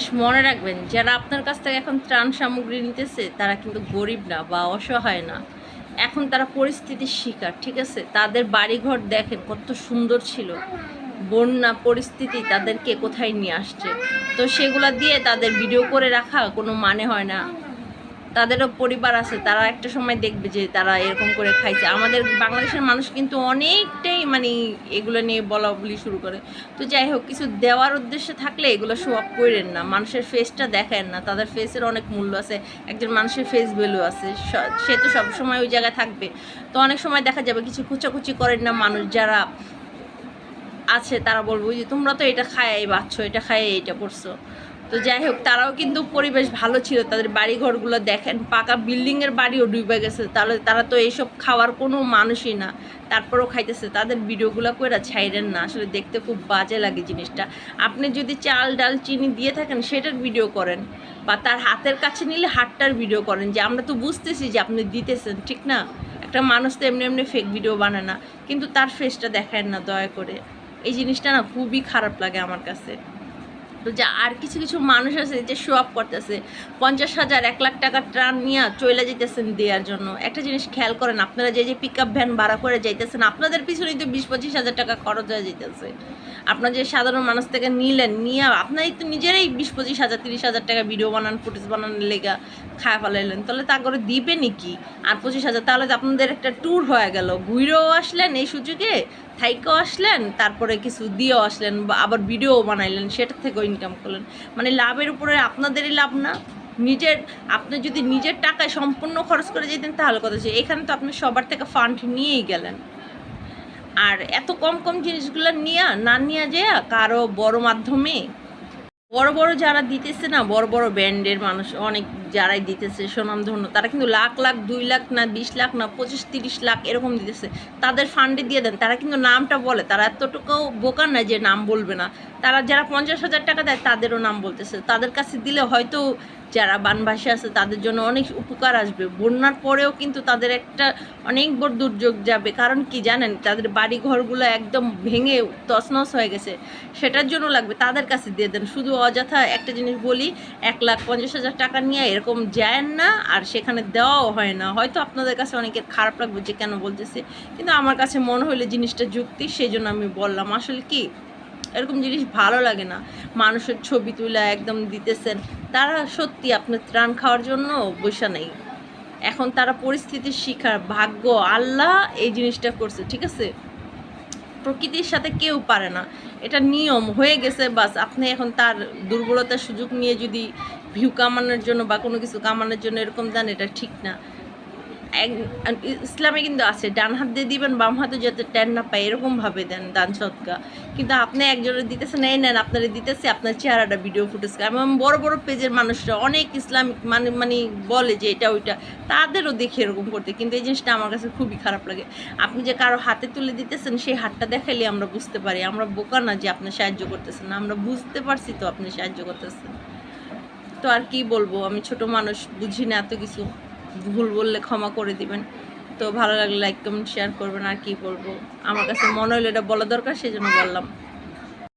জিনিস মনে রাখবেন, যারা আপনার কাছ থেকে এখন ত্রাণ সামগ্রী নিতেছে, তারা কিন্তু গরিব না বা অসহায় না। এখন তারা পরিস্থিতির শিকার, ঠিক আছে? তাদের বাড়িঘর দেখেন, কত সুন্দর ছিল। বন্যা পরিস্থিতি তাদেরকে কোথায় নিয়ে আসছে? তো সেগুলা দিয়ে তাদের ভিডিও করে রাখা কোনো মানে হয় না। তাদেরও পরিবার আছে, তারা একটা সময় দেখবে যে তারা এরকম করে খাইছে। আমাদের বাংলাদেশের মানুষ কিন্তু অনেকটাই মানে এগুলো নিয়ে বলা বলি শুরু করে। তো যাই হোক, কিছু দেওয়ার উদ্দেশ্যে থাকলে এগুলো শো আপ করেন না। মানুষের ফেসটা দেখেন না। তাদের ফেসের অনেক মূল্য আছে। একজন মানুষের ফেস ভ্যালু আছে। স- তো সবসময় ওই জায়গায় থাকবে। তো অনেক সময় দেখা যাবে কিছু কুচাকুচি করেন না মানুষ যারা আছে, তারা বলব যে তোমরা তো এটা খায় বাচ্চ এটা খায় এইটা করছ। তো যাই হোক, তারাও কিন্তু পরিবেশ ভালো ছিল, তাদের বাড়ি ঘরগুলো দেখেন, পাকা বিল্ডিংয়ের বাড়িও ডুবে গেছে, তাহলে তারা তো এইসব খাওয়ার কোনো মানুষই না, তারপরেও খাইতেছে, তাদের ভিডিওগুলো করে ছাইরেন না, আসলে দেখতে খুব বাজে লাগে জিনিসটা। আপনি যদি চাল, ডাল, চিনি দিয়ে থাকেন, সেটার ভিডিও করেন, বা তার হাতের কাছে নিলে হাতটার ভিডিও করেন, যে আমরা তো বুঝতেছি যে আপনি দিতেছেন, ঠিক না? একটা মানুষ তো এমনি এমনি ফেক ভিডিও বানায় না, কিন্তু তার ফেসটা দেখায় না দয়া করে। এই জিনিসটা না খুবই খারাপ লাগে আমার কাছে। তো যা, আর কিছু কিছু মানুষ আছে যে শো আপ করতেছে। পঞ্চাশ হাজার, এক লাখ টাকার ট্রান নিয়ে চলে যেতেছেন দেওয়ার জন্য। একটা জিনিস খেয়াল করেন, আপনারা যে যে পিক আপ ভ্যান ভাড়া করে যাইতেছেন, আপনাদের পিছনেই তো বিশ পঁচিশ হাজার টাকা খরচ হয়ে যেতেছে আপনার যে সাধারণ মানুষ থেকে নিলেন, নিয়ে আপনারাই তো নিজেরাই বিশ পঁচিশ হাজার, তিরিশ হাজার টাকা ভিডিও বানান ফুটেজ বানানোর লেগা খায় ফেলাইলেন। তাহলে তা করে দিবেনি কি? আর পঁচিশ হাজার, তাহলে তো আপনাদের একটা ট্যুর হয়ে গেল। ঘুরেও আসলেন এই সুযোগে, থাইকেও আসলেন, তারপরে কিছু দিয়েও আসলেন, বা আবার ভিডিও বানাইলেন সেটার থেকেও ইনকাম করলেন। মানে লাভের উপরে আপনাদেরই লাভ না। নিজের, আপনি যদি নিজের টাকায় সম্পূর্ণ খরচ করে যেতেন তাহলে কথা ছিল এখানে তো আপনি সবার থেকে ফান্ড নিয়েই গেলেন। আর এত কম কম জিনিসগুলো নিয়ে, না নিয়ে যেয়া কারও বড় মাধ্যমে বড় বড় যারা দিতেছে না, বড় বড় ব্যান্ডের মানুষ, অনেক যারাই দিতেছে সুনামধন্য তারা কিন্তু লাখ লাখ, দুই লাখ না বিশ লাখ না পঁচিশ তিরিশ লাখ এরকম দিতেছে। তাদের ফান্ডে দিয়ে দেন, তারা কিন্তু নামটা বলে, তারা এতটুকু বোকার না যে নাম বলবে না। তারা যারা পঞ্চাশ হাজার টাকা দেয়, তাদেরও নাম বলতেছে। তাদের কাছে দিলে হয়তো যারা বানভাসী আছে, তাদের জন্য অনেক উপকার আসবে। বন্যার পরেও কিন্তু তাদের একটা অনেক বড় দুর্যোগ যাবে। কারণ কি জানেন? তাদের বাড়ি ঘরগুলো একদম ভেঙে তছনছ হয়ে গেছে। সেটার জন্য লাগবে। তাদের কাছে দিয়ে দেন। শুধু অযথা একটা জিনিস বলি, এক লাখ পঞ্চাশ হাজার টাকা নিয়ে এরকম যায় না আর সেখানে দেওয়াও হয় না। হয়তো আপনাদের কাছে অনেকের খারাপ লাগবে যে কেন বলতেছে, কিন্তু আমার কাছে মনে হইলে জিনিসটা যুক্তি সেই জন্য আমি বললাম। আসলে কি? এরকম জিনিস ভালো লাগে না। মানুষের ছবি তুলে একদম দিতেছেন। তারা সত্যি আপনার ত্রাণ খাওয়ার জন্য বৈশা নেই। এখন তারা পরিস্থিতির শিকার, ভাগ্য, আল্লাহ এই জিনিসটা করছে, ঠিক আছে? প্রকৃতির সাথে কেউ পারে না। এটা নিয়ম হয়ে গেছে, বাস। আপনি এখন তার দুর্বলতার সুযোগ নিয়ে যদি ভিউ কামানোর জন্য বা কোনো কিছু কামানোর জন্য এরকম দেন, এটা ঠিক না। এক- ইসলামে কিন্তু আছে, ডান হাত দিয়ে দিবেন, বাম হাতে যাতে ট্যান না পায়, এরকমভাবে দেন, দান সৎকা কিন্তু আপনি একজনের দিতেছেন, এই নেন, আপনারা দিতেছে, আপনার চেহারাটা ভিডিও ফুটেজ এমন বড় বড় পেজের মানুষরা অনেক ইসলামিক মানে মানে বলে যে এটা, ওইটা। তাদেরও দেখে এরকম করতে, কিন্তু এই জিনিসটা আমার কাছে খুবই খারাপ লাগে। আপনি যে কারও হাতে তুলে দিতেছেন, সেই হাতটা দেখাইলে আমরা বুঝতে পারি। আমরা বোকা না যে আপনি সাহায্য করতেছেন। না আমরা বুঝতে পারছি তো আপনি সাহায্য করতেছেন। তো আর কি বলব, আমি ছোট মানুষ, বুঝি না এত কিছু। ভুল বললে ক্ষমা করে দিবেন। তো ভালো লাগলে লাইক কমেন্ট শেয়ার করবেন আর কি বলব? আমার কাছে মনে হলো এটা বলা দরকার সেই জন্য বললাম।